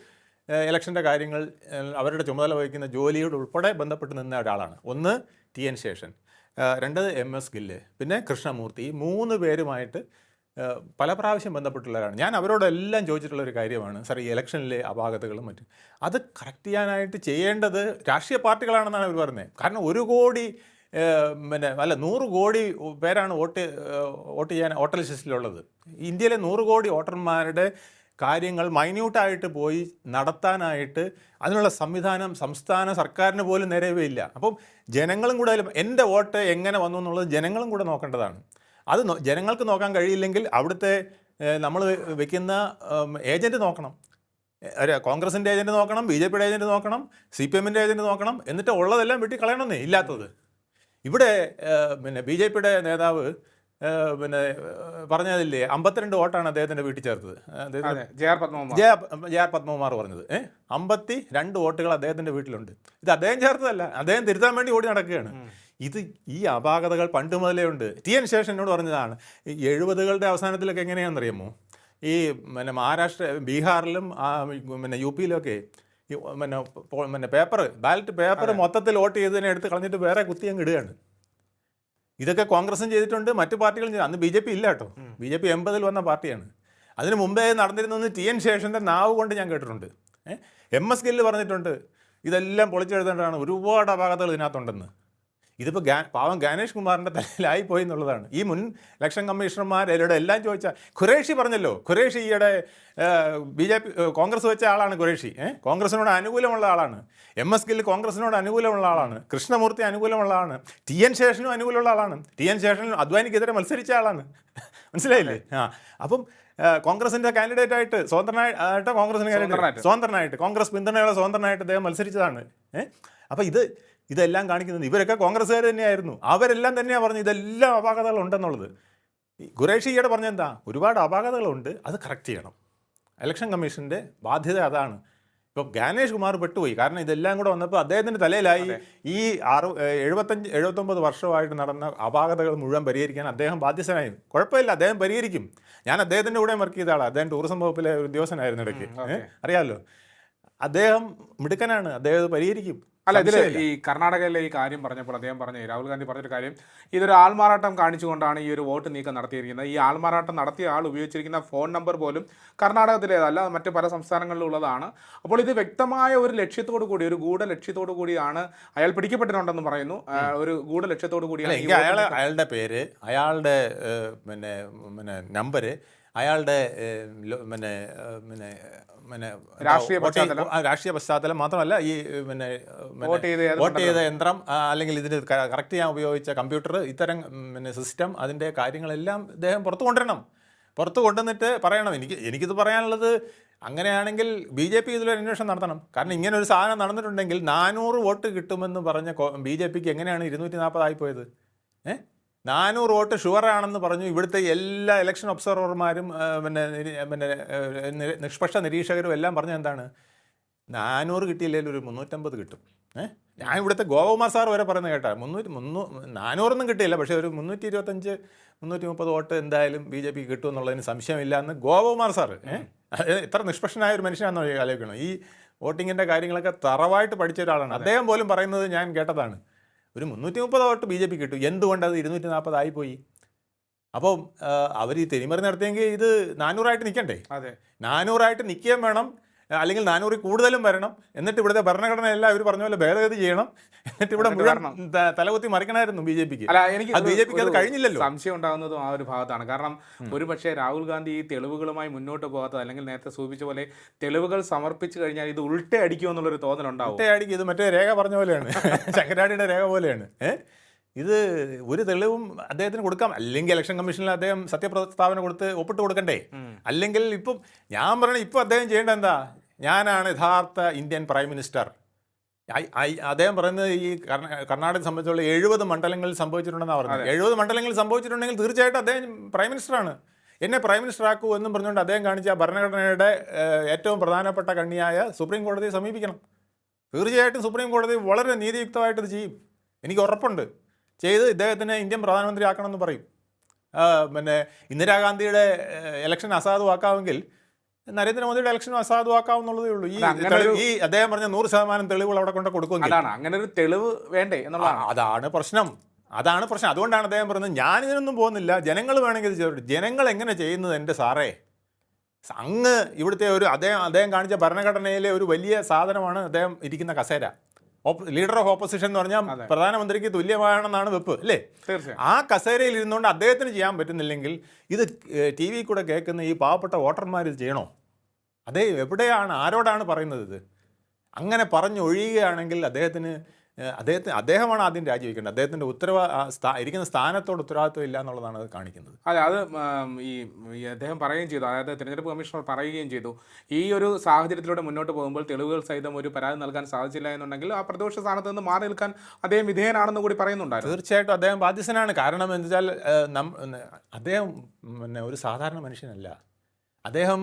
ഇലക്ഷന്റെ കാര്യങ്ങൾ അവരുടെ ചുമതല വഹിക്കുന്ന ജോലിയോട് ഉൾപ്പെടെ ബന്ധപ്പെട്ട് നിന്ന ഒരാളാണ്. ഒന്ന് ടി എൻ ശേഷൻ രണ്ടത് എം എസ് ഗില്ല് പിന്നെ കൃഷ്ണമൂർത്തി. ഈ മൂന്ന് പേരുമായിട്ട് പല പ്രാവശ്യം ബന്ധപ്പെട്ടുള്ളവരാണ്. ഞാൻ അവരോടെല്ലാം ചോദിച്ചിട്ടുള്ള ഒരു കാര്യമാണ് സാർ ഈ ഇലക്ഷനിലെ അപാകതകളും മറ്റും അത് കറക്റ്റ് ചെയ്യാനായിട്ട് ചെയ്യേണ്ടത് രാഷ്ട്രീയ പാർട്ടികളാണെന്നാണ് അവർ പറയുന്നത് കാരണം ഒരു കോടി പിന്നെ അല്ല നൂറ് കോടി പേരാണ് വോട്ട് വോട്ട് ചെയ്യാൻ വോട്ടർ ലിസ്റ്റിലുള്ളത്. ഇന്ത്യയിലെ നൂറ് കോടി വോട്ടർമാരുടെ കാര്യങ്ങൾ മൈന്യൂട്ടായിട്ട് പോയി നടത്താനായിട്ട് അതിനുള്ള സംവിധാനം സംസ്ഥാന സർക്കാരിന് പോലും നിലവിലില്ല അപ്പം ജനങ്ങളും കൂടെ എന്റെ വോട്ട് എങ്ങനെ വന്നു എന്നുള്ളത് ജനങ്ങളും കൂടെ നോക്കേണ്ടതാണ്. അത് ജനങ്ങൾക്ക് നോക്കാൻ കഴിയില്ലെങ്കിൽ അവിടുത്തെ നമ്മൾ വെക്കുന്ന ഏജന്റ് നോക്കണം. കോൺഗ്രസിന്റെ ഏജന്റ് നോക്കണം ബി ജെ പിയുടെ ഏജന്റ് നോക്കണം സി പി എമ്മിന്റെ ഏജന്റ് നോക്കണം എന്നിട്ട് ഉള്ളതെല്ലാം വെട്ടി കളയണമെന്നേ ഇല്ലാത്തത്. ഇവിടെ പിന്നെ ബി ജെ പിയുടെ നേതാവ് പിന്നെ പറഞ്ഞതില്ലേ അമ്പത്തിരണ്ട് വോട്ടാണ് അദ്ദേഹത്തിന്റെ വീട്ടിൽ ചേർത്തത്. J R Padmakumar. ആർ പറഞ്ഞത്. ഏഹ് അമ്പത്തി രണ്ട് വോട്ടുകൾ അദ്ദേഹത്തിന്റെ വീട്ടിലുണ്ട്. ഇത് അദ്ദേഹം ചേർത്തതല്ല അദ്ദേഹം തിരുത്താൻ വേണ്ടി ഓടി നടക്കുകയാണ്. ഇത് ഈ അപാകതകൾ പണ്ട് മുതലേ ഉണ്ട്. ടി എൻ ശേഷൻ എന്നോട് പറഞ്ഞതാണ് എഴുപതുകളുടെ അവസാനത്തിലൊക്കെ എങ്ങനെയാണെന്നറിയാമോ? ഈ പിന്നെ മഹാരാഷ്ട്ര ബീഹാറിലും പിന്നെ യു പിയിലൊക്കെ പിന്നെ പിന്നെ പേപ്പർ ബാലറ്റ് പേപ്പർ മൊത്തത്തിൽ വോട്ട് ചെയ്തതിനെ എടുത്ത് കളഞ്ഞിട്ട് വേറെ കുത്തിയങ്ങ് ഇടുകയാണ്. ഇതൊക്കെ കോൺഗ്രസും ചെയ്തിട്ടുണ്ട് മറ്റു പാർട്ടികളും ചെയ്തു അന്ന് ബി ജെ പി ഇല്ല കേട്ടോ. ബി ജെ പി എൺപതിൽ വന്ന പാർട്ടിയാണ്. അതിന് മുമ്പേ നടന്നിരുന്നത് ടി എൻ ശേഷന്റെ നാവ് കൊണ്ട് ഞാൻ കേട്ടിട്ടുണ്ട്. എം എസ് ഗില്ല് പറഞ്ഞിട്ടുണ്ട്. ഇതെല്ലാം പൊളിച്ചെഴുതേണ്ടതാണ്. ഒരുപാട് അപാകതകൾ ഇതിനകത്തുണ്ടെന്ന്. ഇതിപ്പോൾ ഗാ പാവം ഗാനേഷ് കുമാറിന്റെ തലയിലായി പോയി എന്നുള്ളതാണ്. ഈ മുൻ ഇലക്ഷൻ കമ്മീഷണർമാർ എല്ലാവരുടെ എല്ലാം ചോദിച്ചാൽ ഖുറേഷി പറഞ്ഞല്ലോ ഖുറേഷി ഈയിടെ ബി ജെ പി കോൺഗ്രസ് വെച്ച ആളാണ് ഖുറേഷി ഏഹ് കോൺഗ്രസിനോട് അനുകൂലമുള്ള ആളാണ്. എം എസ് ഗില്ല് കോൺഗ്രസിനോട് അനുകൂലമുള്ള ആളാണ്. കൃഷ്ണമൂർത്തി അനുകൂലമുള്ള ആളാണ്. ടി എൻ ശേഷനും അനുകൂലമുള്ള ആളാണ്. ടി എൻ ശേഷനും അദ്വാനിക്കെതിരെ മത്സരിച്ച ആളാണ്. മനസ്സിലായില്ലേ? ആ അപ്പം കോൺഗ്രസിന്റെ കോൺഗ്രസിന്റെ കാൻഡിഡേറ്റ് ആയിട്ട് സ്വതന്ത്രനായിട്ട് കോൺഗ്രസിന് സ്വതന്ത്രനായിട്ട്. കാൻഡിഡേറ്റ് സ്വതന്ത്രനായിട്ട് കോൺഗ്രസ് പിന്തുണയുള്ള സ്വതന്ത്രനായിട്ട് അദ്ദേഹം മത്സരിച്ചതാണ്. ഏഹ് അപ്പോൾ ഇത് ഇതെല്ലാം കാണിക്കുന്നത് ഇവരൊക്കെ കോൺഗ്രസ്സുകാർ തന്നെയായിരുന്നു. അവരെല്ലാം തന്നെയാണ് പറഞ്ഞത് ഇതെല്ലാം അപാകതകൾ ഉണ്ടെന്നുള്ളത് ഖുറേഷി ഈയിടെ പറഞ്ഞെന്താ? ഒരുപാട് അപാകതകളുണ്ട് അത് കറക്റ്റ് ചെയ്യണം. ഇലക്ഷൻ കമ്മീഷന്റെ ബാധ്യത അതാണ്. ഇപ്പോൾ ഗാനേഷ് കുമാർ പെട്ടുപോയി. കാരണം ഇതെല്ലാം കൂടെ വന്നപ്പോൾ അദ്ദേഹത്തിന്റെ തലയിലായി ഈ ആറു എഴുപത്തഞ്ച് എഴുപത്തൊമ്പത് വർഷമായിട്ട് നടന്ന അപാകതകൾ മുഴുവൻ പരിഹരിക്കാൻ അദ്ദേഹം ബാധ്യസ്ഥനായി. കുഴപ്പമില്ല അദ്ദേഹം പരിഹരിക്കും. ഞാൻ അദ്ദേഹത്തിന്റെ കൂടെ വർക്ക് ചെയ്ത ആളാണ് അദ്ദേഹം ടൂറിസം വകുപ്പിലെ ഒരു ഉദ്യോഗസ്ഥനായിരുന്നു ഇടയ്ക്ക്. അറിയാമല്ലോ അദ്ദേഹം മിടുക്കനാണ്. അദ്ദേഹം പരിഹരിക്കും. അല്ല ഇതിൽ ഈ കർണാടകയിലെ ഈ കാര്യം പറഞ്ഞപ്പോൾ അദ്ദേഹം പറഞ്ഞു രാഹുൽ ഗാന്ധി പറഞ്ഞൊരു കാര്യം ഇതൊരു ആൾമാറാട്ടം കാണിച്ചുകൊണ്ടാണ് ഈ ഒരു വോട്ട് നീക്കം നടത്തിയിരിക്കുന്നത്. ഈ ആൾമാറാട്ടം നടത്തിയ ആൾ ഉപയോഗിച്ചിരിക്കുന്ന ഫോൺ നമ്പർ പോലും കർണാടകത്തിലേതല്ല മറ്റ് പല സംസ്ഥാനങ്ങളിലുള്ളതാണ്. അപ്പോൾ ഇത് വ്യക്തമായ ഒരു ലക്ഷ്യത്തോടു കൂടി ഒരു ഗൂഢ ലക്ഷ്യത്തോടു കൂടിയാണ് അയാൾ പിടിക്കപ്പെട്ടിട്ടുണ്ടെന്ന് പറയുന്നു. ഒരു ഗൂഢ ലക്ഷ്യത്തോടു കൂടിയാണ്. അയാളുടെ പേര് അയാളുടെ പിന്നെ പിന്നെ നമ്പര് അയാളുടെ ഏഹ്, പിന്നെ പിന്നെ പിന്നെ രാഷ്ട്രീയ പശ്ചാത്തലം. രാഷ്ട്രീയ പശ്ചാത്തലം മാത്രമല്ല ഈ ഏഹ്, പിന്നെ വോട്ട് ചെയ്ത വോട്ട് ചെയ്ത യന്ത്രം അല്ലെങ്കിൽ ഇതിന് കറക്റ്റ് ചെയ്യാൻ ഉപയോഗിച്ച കമ്പ്യൂട്ടർ ഇത്തരം പിന്നെ സിസ്റ്റം അതിന്റെ കാര്യങ്ങളെല്ലാം ഇദ്ദേഹം പുറത്തു കൊണ്ടുവരണം. പുറത്തു കൊണ്ടുവന്നിട്ട് പറയണം. എനിക്ക് എനിക്കിത് പറയാനുള്ളത് അങ്ങനെയാണെങ്കിൽ ബി ജെ പി ഇതിലൊരു അന്വേഷണം നടത്തണം. കാരണം ഇങ്ങനെ ഒരു സാധനം നടന്നിട്ടുണ്ടെങ്കിൽ നാനൂറ് വോട്ട് കിട്ടുമെന്ന് പറഞ്ഞ ബി ജെ പിക്ക് എങ്ങനെയാണ് ഇരുന്നൂറ്റി നാൽപ്പതായി പോയത്? ഏ? നാനൂറ് വോട്ട് ഷുവറാണെന്ന് പറഞ്ഞു ഇവിടുത്തെ എല്ലാ ഇലക്ഷൻ ഒബ്സർവർമാരും പിന്നെ പിന്നെ നിഷ്പക്ഷ നിരീക്ഷകരും എല്ലാം പറഞ്ഞു എന്താണ്? നാനൂറ് കിട്ടിയില്ലെങ്കിൽ ഒരു മുന്നൂറ്റമ്പത് കിട്ടും. ഏഹ് ഞാൻ ഇവിടുത്തെ ഗോപകുമാർ സാർ വരെ പറയുന്നത് കേട്ടാ. മുന്നൂറ്റി മുന്നൂ നാനൂറൊന്നും കിട്ടിയില്ല. പക്ഷേ ഒരു മുന്നൂറ്റി ഇരുപത്തഞ്ച് മുന്നൂറ്റി മുപ്പത് വോട്ട് എന്തായാലും ബി ജെ പി കിട്ടും എന്നുള്ളതിന് സംശയമില്ല എന്ന് ഗോപകുമാർ സാർ ഏഹ് ഇത്ര നിഷ്പക്ഷനായ ഒരു മനുഷ്യനാണെന്ന് ആലോചിക്കണം. ഈ വോട്ടിങ്ങിന്റെ കാര്യങ്ങളൊക്കെ തറവായിട്ട് പഠിച്ച ഒരാളാണ്. അദ്ദേഹം പോലും പറയുന്നത് ഞാൻ കേട്ടതാണ്. ഒരു മുന്നൂറ്റി മുപ്പത് വോട്ട് ബി ജെ പി കിട്ടും. എന്തുകൊണ്ട് അത് ഇരുന്നൂറ്റി നാൽപ്പതായി പോയി അപ്പോൾ അവർ ഈ തെരിമറി നടത്തിയെങ്കിൽ ഇത് നാനൂറായിട്ട് നിൽക്കണ്ടേ? അതെ. നാനൂറായിട്ട് നിൽക്കുകയും വേണം. അല്ലെങ്കിൽ നാനൂറിൽ കൂടുതലും വരണം. എന്നിട്ട് ഇവിടുത്തെ ഭരണഘടന എല്ലാം അവർ പറഞ്ഞ പോലെ ഭേദഗതി ചെയ്യണം. എന്നിട്ട് ഇവിടെ മുഴുവൻ തലകുത്തി മറിക്കണമായിരുന്നു ബി ജെ പിക്ക്. അല്ല എനിക്ക് ബി ജെ പിക്ക് അത് കഴിഞ്ഞില്ലല്ലോ. സംശയം ഉണ്ടാകുന്നതും ആ ഒരു ഭാഗത്താണ്. കാരണം ഒരു പക്ഷേ രാഹുൽ ഗാന്ധി ഈ തെളിവുകളുമായി മുന്നോട്ട് പോകാത്തത് അല്ലെങ്കിൽ നേരത്തെ സൂചിപ്പിച്ച പോലെ തെളിവുകൾ സമർപ്പിച്ചു കഴിഞ്ഞാൽ ഇത് ഉൾട്ടേ അടിക്കുമെന്നുള്ളൊരു തോന്നലുണ്ടാവും. അടിക്കും ഇത് മറ്റേ രേഖ പറഞ്ഞ പോലെയാണ്. ശങ്കരാടിയുടെ രേഖ പോലെയാണ്. ഏ ഇത് ഒരു തെളിവും അദ്ദേഹത്തിന് കൊടുക്കാം. അല്ലെങ്കിൽ ഇലക്ഷൻ കമ്മീഷനിൽ അദ്ദേഹം സത്യപ്രസ്താവന കൊടുത്ത് ഒപ്പിട്ട് കൊടുക്കണ്ടേ? അല്ലെങ്കിൽ ഇപ്പം ഞാൻ പറയണ ഇപ്പം അദ്ദേഹം ചെയ്യേണ്ട എന്താ? ഞാനാണ് യഥാർത്ഥ ഇന്ത്യൻ പ്രൈം മിനിസ്റ്റർ അദ്ദേഹം പറയുന്നത് ഈ കർണാടക സംബന്ധിച്ചുള്ള എഴുപത് മണ്ഡലങ്ങളിൽ സംഭവിച്ചിട്ടുണ്ടെന്നാണ് പറഞ്ഞത്. എഴുപത് മണ്ഡലങ്ങളിൽ സംഭവിച്ചിട്ടുണ്ടെങ്കിൽ തീർച്ചയായിട്ടും അദ്ദേഹം പ്രൈം മിനിസ്റ്ററാണ് എന്നെ പ്രൈം മിനിസ്റ്റർ ആക്കൂ എന്നും പറഞ്ഞുകൊണ്ട് അദ്ദേഹം കാണിച്ച ഭരണഘടനയുടെ ഏറ്റവും പ്രധാനപ്പെട്ട കണ്ണിയായ സുപ്രീം കോടതിയെ സമീപിക്കണം. തീർച്ചയായിട്ടും സുപ്രീം കോടതി വളരെ നീതിയുക്തമായിട്ട് ചെയ്യും. എനിക്ക് ഉറപ്പുണ്ട്. ചെയ്ത് ഇദ്ദേഹത്തിനെ ഇന്ത്യൻ പ്രധാനമന്ത്രി ആക്കണമെന്ന് പറയും പിന്നെ ഇന്ദിരാഗാന്ധിയുടെ ഇലക്ഷൻ അസാധുവാക്കാമെങ്കിൽ നരേന്ദ്രമോദിയുടെ ഇലക്ഷനും അസാധുവാക്കാവുന്നുള്ളതേ ഉള്ളൂ. ഈ ഈ അദ്ദേഹം പറഞ്ഞ നൂറ് ശതമാനം തെളിവുകൾ അവിടെ കൊണ്ട് കൊടുക്കും അതാണ് അങ്ങനെ ഒരു തെളിവ് വേണ്ടേ എന്നുള്ളതാണ്. അതാണ് പ്രശ്നം. അതാണ് പ്രശ്നം. അതുകൊണ്ടാണ് അദ്ദേഹം പറയുന്നത് ഞാൻ ഇതിനൊന്നും പോകുന്നില്ല ജനങ്ങൾ വേണമെങ്കിൽ ഇത് ചെയ്തോട്ടെ. ജനങ്ങൾ എങ്ങനെ ചെയ്യുന്നത് എന്റെ സാറേ? അങ്ങ് ഇവിടുത്തെ ഒരു അദ്ദേഹം അദ്ദേഹം കാണിച്ച ഭരണഘടനയിലെ ഒരു വലിയ സാധനമാണ് അദ്ദേഹം ഇരിക്കുന്ന കസേര. ലീഡർ ഓഫ് ഓപ്പോസിഷൻ എന്ന് പറഞ്ഞാൽ. പ്രധാനമന്ത്രിക്ക് തുല്യമാണെന്നാണ് വെപ്പ് അല്ലേ? തീർച്ചയായും. ആ കസേരയിൽ ഇരുന്നുകൊണ്ട് അദ്ദേഹത്തിന് ചെയ്യാൻ പറ്റുന്നില്ലെങ്കിൽ ഇത് ടി വി കൂടെ കേൾക്കുന്ന ഈ പാവപ്പെട്ട വോട്ടർമാർ ഇത് ചെയ്യണോ? അതേ എവിടെയാണ് ആരോടാണ് പറയുന്നത് ഇത്? അങ്ങനെ പറഞ്ഞൊഴിയുകയാണെങ്കിൽ അദ്ദേഹത്തിന് അദ്ദേഹത്തിന് അദ്ദേഹമാണ് ആദ്യം രാജിവെക്കേണ്ടത്. അദ്ദേഹത്തിന്റെ ഉത്തരവ ഇരിക്കുന്ന സ്ഥാനത്തോട് ഉത്തരവാദിത്വം ഇല്ല എന്നുള്ളതാണ് അത് കാണിക്കുന്നത്. അതെ അത് ഈ അദ്ദേഹം പറയുകയും ചെയ്തു. അതായത് തിരഞ്ഞെടുപ്പ് കമ്മീഷണർ പറയുകയും ചെയ്തു. ഈ ഒരു സാഹചര്യത്തിലൂടെ മുന്നോട്ട് പോകുമ്പോൾ തെളിവുകൾ സഹിതം ഒരു പരാതി നൽകാൻ സാധിച്ചില്ല എന്നുണ്ടെങ്കിൽ ആ പ്രതിപക്ഷ സ്ഥാനത്ത് നിന്ന് മാറി നിൽക്കാൻ അദ്ദേഹം വിധേയനാണെന്ന് കൂടി പറയുന്നുണ്ടായിരുന്നു. തീർച്ചയായിട്ടും അദ്ദേഹം ബാധ്യസ്ഥനാണ്. കാരണം എന്താ വെച്ചാൽ നം അദ്ദേഹം പിന്നെ ഒരു സാധാരണ മനുഷ്യനല്ല. അദ്ദേഹം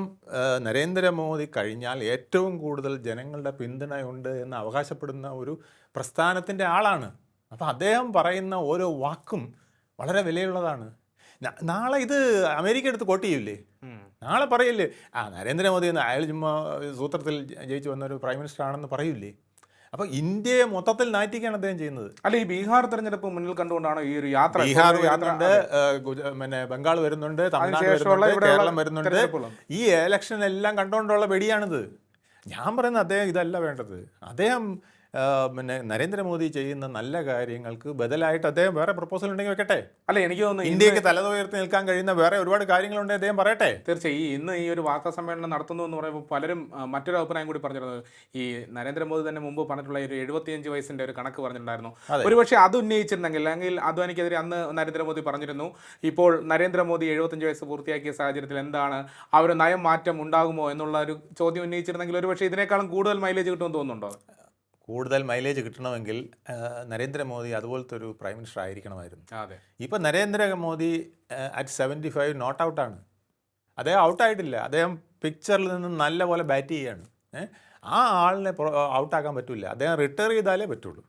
നരേന്ദ്രമോദി കഴിഞ്ഞാൽ ഏറ്റവും കൂടുതൽ ജനങ്ങളുടെ പിന്തുണയുണ്ട് എന്ന് അവകാശപ്പെടുന്ന ഒരു പ്രസ്ഥാനത്തിന്റെ ആളാണ്. അപ്പോൾ അദ്ദേഹം പറയുന്ന ഓരോ വാക്കും വളരെ വിലയുള്ളതാണ്. നാളെ ഇത് അമേരിക്ക എടുത്ത് കോട്ട് ചെയ്യൂലേ? നാളെ പറയില്ലേ? ആ നരേന്ദ്രമോദി എന്ന് അയാൾ ചുമ്മാ സൂത്രത്തിൽ ജയിച്ചു വന്ന ഒരു പ്രൈം മിനിസ്റ്റർ ആണെന്ന് പറയൂലേ? അപ്പോൾ ഇന്ത്യയെ മൊത്തത്തിൽ നാറ്റിക്കാണ് അദ്ദേഹം ചെയ്യുന്നത്. അല്ല ഈ ബീഹാർ തെരഞ്ഞെടുപ്പ് മുന്നിൽ കണ്ടുകൊണ്ടാണ് ഈ ഒരു യാത്ര ബീഹാർ വരുന്നുണ്ട് പിന്നെ ബംഗാൾ വരുന്നുണ്ട് തമിഴ്നാട് വരുന്നുണ്ട് കേരളം വരുന്നുണ്ട്. ഈ എലക്ഷൻ എല്ലാം കണ്ടുകൊണ്ടുള്ള വെടിയാണിത്. ഞാൻ പറയുന്നത് അദ്ദേഹം ഇതല്ല വേണ്ടത്. അദ്ദേഹം പിന്നെ നരേന്ദ്രമോദി ചെയ്യുന്ന നല്ല കാര്യങ്ങൾക്ക് ബദലായിട്ട് അദ്ദേഹം വേറെ പ്രപ്പോസൽ ഉണ്ടെങ്കിൽ വെക്കട്ടെ? അല്ല എനിക്ക് തോന്നുന്നു ഇന്ത്യയ്ക്ക് തലതുയർത്തി നിൽക്കാൻ കഴിയുന്ന വേറെ ഒരുപാട് കാര്യങ്ങളുണ്ട് അദ്ദേഹം പറയട്ടെ? തീർച്ചയായും. ഇന്ന് ഈ ഒരു വാർത്താ സമ്മേളനം നടത്തുന്നു എന്ന് പറയുമ്പോൾ പലരും മറ്റൊരു അഭിപ്രായം കൂടി പറഞ്ഞിരുന്നത്. ഈ നരേന്ദ്രമോദി തന്നെ മുമ്പ് പറഞ്ഞിട്ടുള്ള ഒരു എഴുപത്തിയഞ്ച് വയസ്സിന്റെ ഒരു കണക്ക് പറഞ്ഞിട്ടുണ്ടായിരുന്നു. ഒരുപക്ഷെ അത് ഉന്നയിച്ചിരുന്നെങ്കിൽ അല്ലെങ്കിൽ അദ്വാനിക്കെതിരെ അന്ന് നരേന്ദ്രമോദി പറഞ്ഞിരുന്നു. ഇപ്പോൾ നരേന്ദ്രമോദി എഴുപത്തഞ്ച് വയസ്സ് പൂർത്തിയാക്കിയ സാഹചര്യത്തിൽ എന്താണ്? ആ ഒരു നയം മാറ്റം ഉണ്ടാകുമോ എന്നുള്ള ഒരു ചോദ്യം ഉന്നയിച്ചിരുന്നെങ്കിൽ ഒരുപക്ഷെ ഇതിനേക്കാളും കൂടുതൽ മൈലേജ് കിട്ടുമെന്ന് തോന്നുന്നുണ്ടോ? കൂടുതൽ മൈലേജ് കിട്ടണമെങ്കിൽ നരേന്ദ്രമോദി അതുപോലത്തെ ഒരു പ്രൈം മിനിസ്റ്റർ ആയിരിക്കണമായിരുന്നു. അതെ. ഇപ്പം Narendra Modi at seventy five not ഔട്ടാണ് അദ്ദേഹം ഔട്ടായിട്ടില്ല അദ്ദേഹം പിക്ചറിൽ നിന്ന് നല്ല പോലെ ബാറ്റ് ചെയ്യാണ്? ആ ആളിനെ ഔട്ടാക്കാൻ പറ്റില്ല അദ്ദേഹം റിട്ടയർ ചെയ്താലേ പറ്റുള്ളൂ.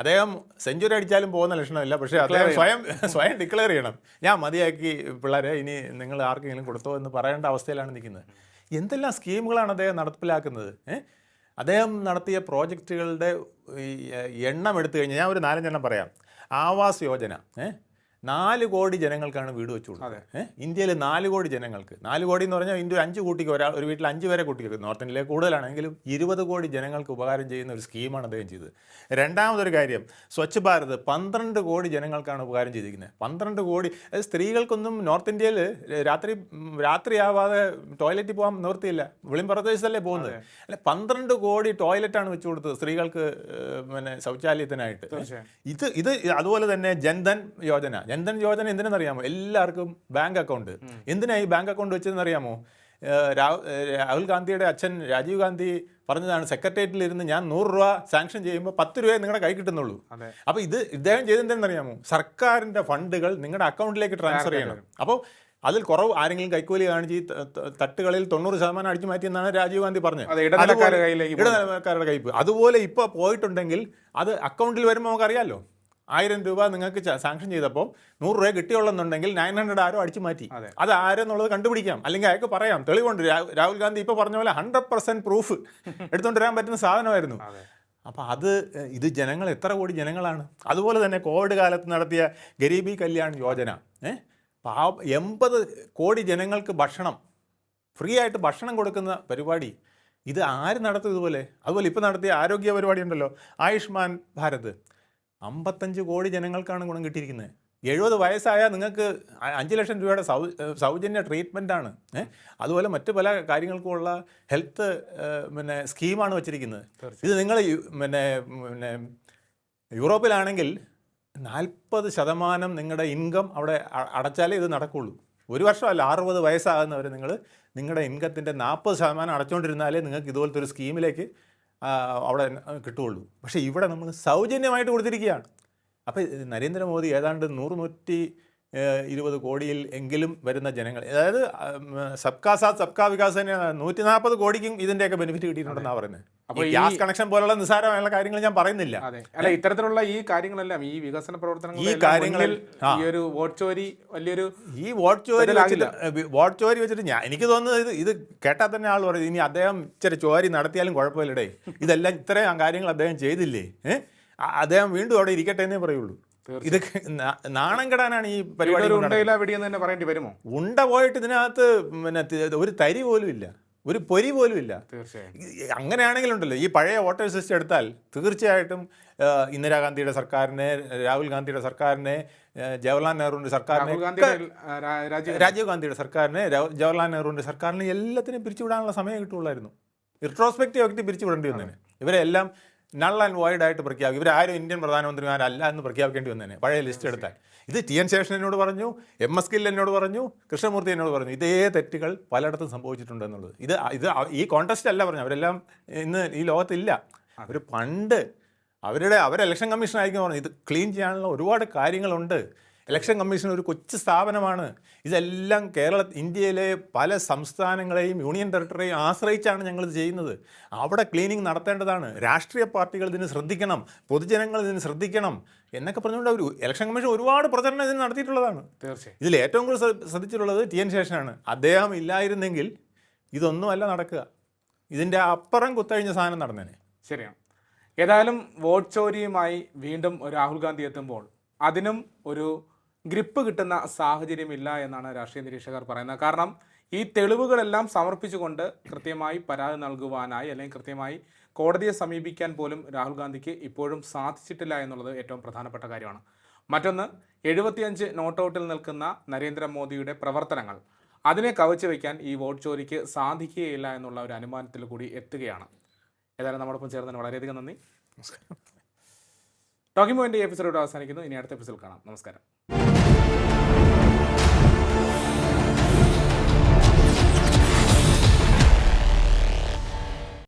അദ്ദേഹം സെഞ്ചുറി അടിച്ചാലും പോകുന്ന ലക്ഷണമില്ല. പക്ഷേ അദ്ദേഹം സ്വയം സ്വയം ഡിക്ലെയർ ചെയ്യണം. ഞാൻ മതിയാക്കി പിള്ളേരെ ഇനി നിങ്ങൾ ആർക്കെങ്കിലും കൊടുത്തോ എന്ന് പറയേണ്ട അവസ്ഥയിലാണ് നിൽക്കുന്നത്. എന്തെല്ലാം സ്കീമുകളാണ് അദ്ദേഹം നടപ്പിലാക്കുന്നത്? അദ്ദേഹം നടത്തിയ പ്രോജക്റ്റുകളുടെ എണ്ണം എടുത്തു കഴിഞ്ഞാൽ ഞാൻ ഒരു നാലഞ്ചെണ്ണം പറയാം. ആവാസ് യോജന ഏ? നാല് കോടി ജനങ്ങൾക്കാണ് വീട് വെച്ചു കൊടുക്കുന്നത് ഏഹ് ഇന്ത്യയിൽ നാല് കോടി ജനങ്ങൾക്ക്. നാല് കോടി എന്ന് പറഞ്ഞാൽ ഇന്ത്യ അഞ്ച് കോടിക്ക് ഒരാൾ ഒരു വീട്ടിൽ അഞ്ച് പേരെ കുട്ടികൾക്ക് നോർത്ത് ഇന്ത്യയിലെ കൂടുതലാണെങ്കിലും ഇരുപത് കോടി ജനങ്ങൾക്ക് ഉപകാരം ചെയ്യുന്ന ഒരു സ്കീമാണ് അദ്ദേഹം ചെയ്തത്. രണ്ടാമതൊരു കാര്യം സ്വച്ഛ് ഭാരത് പന്ത്രണ്ട് കോടി ജനങ്ങൾക്കാണ് ഉപകാരം ചെയ്തിരിക്കുന്നത്. പന്ത്രണ്ട് കോടി അത് സ്ത്രീകൾക്കൊന്നും നോർത്ത് ഇന്ത്യയിൽ രാത്രി രാത്രിയാവാതെ ടോയ്ലറ്റിൽ പോകാൻ നിവൃത്തിയില്ല. വെളിമ്പുറദേശത്തല്ലേ പോകുന്നത്. അല്ല പന്ത്രണ്ട് കോടി ടോയ്ലറ്റാണ് വെച്ചു കൊടുത്തത് സ്ത്രീകൾക്ക് പിന്നെ ശൗചാലയത്തിനായിട്ട്. ഇത് ഇത് അതുപോലെ തന്നെ ജൻധൻ യോജന. ജൻധൻ യോജന എന്തിനെന്നറിയാമോ എല്ലാവർക്കും ബാങ്ക് അക്കൗണ്ട് എന്തിനാ ഈ ബാങ്ക് അക്കൗണ്ട് വെച്ചതെന്നറിയാമോ അറിയാമോ? രാഹു- രാഹുൽ ഗാന്ധിയുടെ അച്ഛൻ രാജീവ് ഗാന്ധി പറഞ്ഞതാണ് സെക്രട്ടേറിയറ്റിൽ ഇരുന്ന് ഞാൻ നൂറ് രൂപ സാങ്ഷൻ ചെയ്യുമ്പോൾ പത്ത് രൂപയെ നിങ്ങളുടെ കൈ കിട്ടുന്നുള്ളൂ. അപ്പോൾ ഇത് ഇദ്ദേഹം ചെയ്തെന്തെന്നറിയാമോ സർക്കാരിന്റെ ഫണ്ടുകൾ നിങ്ങളുടെ അക്കൗണ്ടിലേക്ക് ട്രാൻസ്ഫർ ചെയ്യണം. അപ്പോൾ അതിൽ കുറവ് ആരെങ്കിലും കൈക്കൂലി കാണിച്ച് തട്ടുകളിൽ തൊണ്ണൂറ് ശതമാനം അടിച്ചു മാറ്റിയെന്നാണ് രാജീവ് ഗാന്ധി പറഞ്ഞത്. ഇടനിലക്കാരുടെ കയ്പ് അതുപോലെ ഇപ്പോൾ പോയിട്ടുണ്ടെങ്കിൽ അത് അക്കൗണ്ടിൽ വരുമ്പോൾ നമുക്കറിയാമല്ലോ ആയിരം രൂപ നിങ്ങൾക്ക് സാങ്ഷൻ ചെയ്തപ്പോൾ നൂറ് രൂപ കിട്ടിയുള്ളെന്നുണ്ടെങ്കിൽ നയൻ ഹൺഡ്രഡ് ആരോ അടിച്ചു മാറ്റി. അതെ. ആരെന്നുള്ളത് കണ്ടുപിടിക്കാം. അല്ലെങ്കിൽ അയാൾക്ക് പറയാം. തെളിവുണ്ട്. രാഹുൽ ഗാന്ധി ഇപ്പോൾ പറഞ്ഞ പോലെ ഹൺഡ്രഡ് പെർസെന്റ് പ്രൂഫ് എടുത്തുകൊണ്ട് വരാൻ പറ്റുന്ന സാധനമായിരുന്നു. അപ്പോൾ അത് ഇത് ജനങ്ങൾ എത്ര കോടി ജനങ്ങളാണ്? അതുപോലെ തന്നെ കോവിഡ് കാലത്ത് നടത്തിയ ഗരീബി കല്യാൺ യോജന. ഏ? പാവ എൺപത് കോടി ജനങ്ങൾക്ക് ഭക്ഷണം ഫ്രീ ആയിട്ട് ഭക്ഷണം കൊടുക്കുന്ന പരിപാടി. ഇത് ആര് നടത്തും ഇതുപോലെ? അതുപോലെ ഇപ്പോൾ നടത്തിയ ആരോഗ്യ പരിപാടി ഉണ്ടല്ലോ. ആയുഷ്മാൻ ഭാരത്. അമ്പത്തഞ്ച് കോടി ജനങ്ങൾക്കാണ് ഗുണം കിട്ടിയിരിക്കുന്നത്. എഴുപത് വയസ്സായാൽ നിങ്ങൾക്ക് അഞ്ച് ലക്ഷം രൂപയുടെ സൗ സൗജന്യ ട്രീറ്റ്മെന്റാണ് ഏഹ് അതുപോലെ മറ്റു പല കാര്യങ്ങൾക്കുമുള്ള ഹെൽത്ത് പിന്നെ സ്കീമാണ് വെച്ചിരിക്കുന്നത്. ഇത് നിങ്ങൾ പിന്നെ പിന്നെ യൂറോപ്പിലാണെങ്കിൽ നാൽപ്പത് ശതമാനം നിങ്ങളുടെ ഇൻകം അവിടെ അടച്ചാലേ ഇത് നടക്കുള്ളൂ. ഒരു വർഷമല്ല അറുപത് വയസ്സാകുന്നവർ നിങ്ങൾ നിങ്ങളുടെ ഇൻകത്തിന്റെ നാൽപ്പത് ശതമാനം അടച്ചുകൊണ്ടിരുന്നാലേ നിങ്ങൾക്ക് ഇതുപോലത്തെ ഒരു സ്കീമിലേക്ക് അവിടെ കിട്ടുകയുള്ളൂ. പക്ഷേ ഇവിടെ നമ്മൾ സൗജന്യമായിട്ട് കൊടുത്തിരിക്കുകയാണ്. അപ്പോൾ നരേന്ദ്രമോദി ഏതാണ്ട് നൂറ് നൂറ്റി ഇരുപത് കോടിയിൽ എങ്കിലും വരുന്ന ജനങ്ങൾ. അതായത് സബ്കാ സാത്ത് സബ്കാ വികാസിന് നൂറ്റി നാൽപ്പത് കോടിക്കും ഇതിന്റെയൊക്കെ ബെനിഫിറ്റ് കിട്ടിയിട്ടുണ്ടെന്നാണ് പറയുന്നത്. അപ്പോൾ ഗ്യാസ് കണക്ഷൻ പോലുള്ള നിസ്സാരമായുള്ള കാര്യങ്ങൾ ഞാൻ പറയുന്നില്ല. അല്ല ഇത്തരത്തിലുള്ള ഈ കാര്യങ്ങളെല്ലാം ഈ വികസന പ്രവർത്തനങ്ങൾ ഈ കാര്യങ്ങളിൽ- ഈ ഒരു വോട്ട് ചോരി വലിയൊരു ഈ വോട്ട് ചോരി വെച്ചിട്ട് വോട്ട് ചോരി വെച്ചിട്ട് ഞാൻ എനിക്ക് തോന്നുന്നത് ഇത് ഇത് കേട്ടാൽ തന്നെ ആൾ പറയും ഇനി അദ്ദേഹം ഇച്ചിരി ചോരി നടത്തിയാലും കുഴപ്പമില്ലടേ. ഇതെല്ലാം ഇത്രയും കാര്യങ്ങൾ അദ്ദേഹം ചെയ്തില്ലേ? അദ്ദേഹം വീണ്ടും അവിടെ ഇരിക്കട്ടെ എന്നേ പറയുള്ളൂ. ഇത് നാ- നാണം കെടാനാണ് ഈ പരിപാടി. ഉണ്ടയില്ല വെടിയെന്ന് തന്നെ പറയേണ്ടി വരുമോ? ഉണ്ട പോയിട്ട് ഇതിനകത്ത് പിന്നെ ഒരു തരി പോലും ഇല്ല. ഒരു പൊരി പോലും ഇല്ല. തീർച്ചയായും. അങ്ങനെയാണെങ്കിലും ഉണ്ടല്ലോ ഈ പഴയ വോട്ടേഴ്സ് ലിസ്റ്റ് എടുത്താൽ തീർച്ചയായിട്ടും ഇന്ദിരാഗാന്ധിയുടെ സർക്കാരിനെ രാഹുൽ ഗാന്ധിയുടെ സർക്കാരിനെ ജവഹർലാൽ നെഹ്റുവിന്റെ സർക്കാരിനെ രാജീവ് ഗാന്ധിയുടെ സർക്കാരിനെ ജവഹർലാൽ നെഹ്റുവിന്റെ സർക്കാരിനെ എല്ലാത്തിനും പിരിച്ചുവിടാനുള്ള സമയം കിട്ടുള്ളായിരുന്നു ഇർട്രോസ്പെക്റ്റീവ് ആയിട്ട് പിരിച്ചുവിടേണ്ടി വന്നേനെ. ഇവരെല്ലാം നൾ ആൻഡ് വൈഡ് ആയിട്ട് പ്രഖ്യാപിക്കും. ഇവരാരും ഇന്ത്യൻ പ്രധാനമന്ത്രിമാരല്ല എന്ന് പ്രഖ്യാപിക്കേണ്ടി വന്നേനെ. പഴയ ലിസ്റ്റ് എടുത്താൽ. ഇത് ടി എൻ ശേഷൻ എന്നോട് പറഞ്ഞു എം എസ് കിൽ എന്നോട് പറഞ്ഞു കൃഷ്ണമൂർത്തി എന്നോട് പറഞ്ഞു. ഇതേ തെറ്റുകൾ പലയിടത്തും സംഭവിച്ചിട്ടുണ്ട് എന്നുള്ളത്. ഇത് ഇത് ഈ കോൺടെസ്റ്റ് അല്ല പറഞ്ഞു അവരെല്ലാം ഇന്ന് ഈ ലോകത്തില്ല അവർ പണ്ട് അവരുടെ അവർ ഇലക്ഷൻ കമ്മീഷൻ ആയിരിക്കും പറഞ്ഞു ഇത് ക്ലീൻ ചെയ്യാനുള്ള ഒരുപാട് കാര്യങ്ങളുണ്ട്. ഇലക്ഷൻ കമ്മീഷൻ ഒരു കൊച്ചു സ്ഥാപനമാണ്. ഇതെല്ലാം കേരള ഇന്ത്യയിലെ പല സംസ്ഥാനങ്ങളെയും യൂണിയൻ ടെറിട്ടറിയെയും ആശ്രയിച്ചാണ് ഞങ്ങൾ ഇത് ചെയ്യുന്നത്. അവിടെ ക്ലീനിങ് നടത്തേണ്ടതാണ്. രാഷ്ട്രീയ പാർട്ടികൾ ഇതിന് ശ്രദ്ധിക്കണം. പൊതുജനങ്ങൾ ഇതിന് ശ്രദ്ധിക്കണം. എന്നൊക്കെ പറഞ്ഞുകൊണ്ട് ഒരു ഇലക്ഷൻ കമ്മീഷൻ ഒരുപാട് പ്രചരണം ഇതിന് നടത്തിയിട്ടുള്ളതാണ്. തീർച്ചയായും. ഇതിൽ ഏറ്റവും കൂടുതൽ ശ്ര- ശ്രദ്ധിച്ചിട്ടുള്ളത് ടി എൻ ശേഷനാണ് അദ്ദേഹം ഇല്ലായിരുന്നെങ്കിൽ ഇതൊന്നുമല്ല നടക്കുക. ഇതിന്റെ അപ്പുറം കുത്തഴിഞ്ഞ സാധനം നടന്നേനെ. ശരിയാണ്. ഏതായാലും വോട്ട് ചോരിയുമായി വീണ്ടും രാഹുൽ ഗാന്ധി എത്തുമ്പോൾ അതിനും ഒരു ഗ്രിപ്പ് കിട്ടുന്ന സാഹചര്യമില്ല എന്നാണ് രാഷ്ട്രീയ നിരീക്ഷകർ പറയുന്നത്. കാരണം ഈ തെളിവുകളെല്ലാം സമർപ്പിച്ചുകൊണ്ട് കൃത്യമായി പരാതി നൽകുവാനായി അല്ലെങ്കിൽ കൃത്യമായി കോടതിയെ സമീപിക്കാൻ പോലും രാഹുൽ ഗാന്ധിക്ക് ഇപ്പോഴും സാധിച്ചിട്ടില്ല എന്നുള്ളത് ഏറ്റവും പ്രധാനപ്പെട്ട കാര്യമാണ്. മറ്റൊന്ന് എഴുപത്തിയഞ്ച് നോട്ടൗട്ടിൽ നിൽക്കുന്ന നരേന്ദ്രമോദിയുടെ പ്രവർത്തനങ്ങൾ. അതിനെ കവച്ചു വയ്ക്കാൻ ഈ വോട്ട് ചോരിക്ക് സാധിക്കുകയില്ല എന്നുള്ള ഒരു അനുമാനത്തിൽ കൂടി എത്തുകയാണ്. ഏതായാലും നമ്മോടൊപ്പം ചേർന്നതിന് വളരെയധികം നന്ദി. നമസ്കാരം. ടോക്കിംഗ് പോയിന്റ് എപ്പിസോഡ് അവസാനിക്കുന്നു. ഇനി അടുത്ത എപ്പിസോഡ് കാണാം. നമസ്കാരം.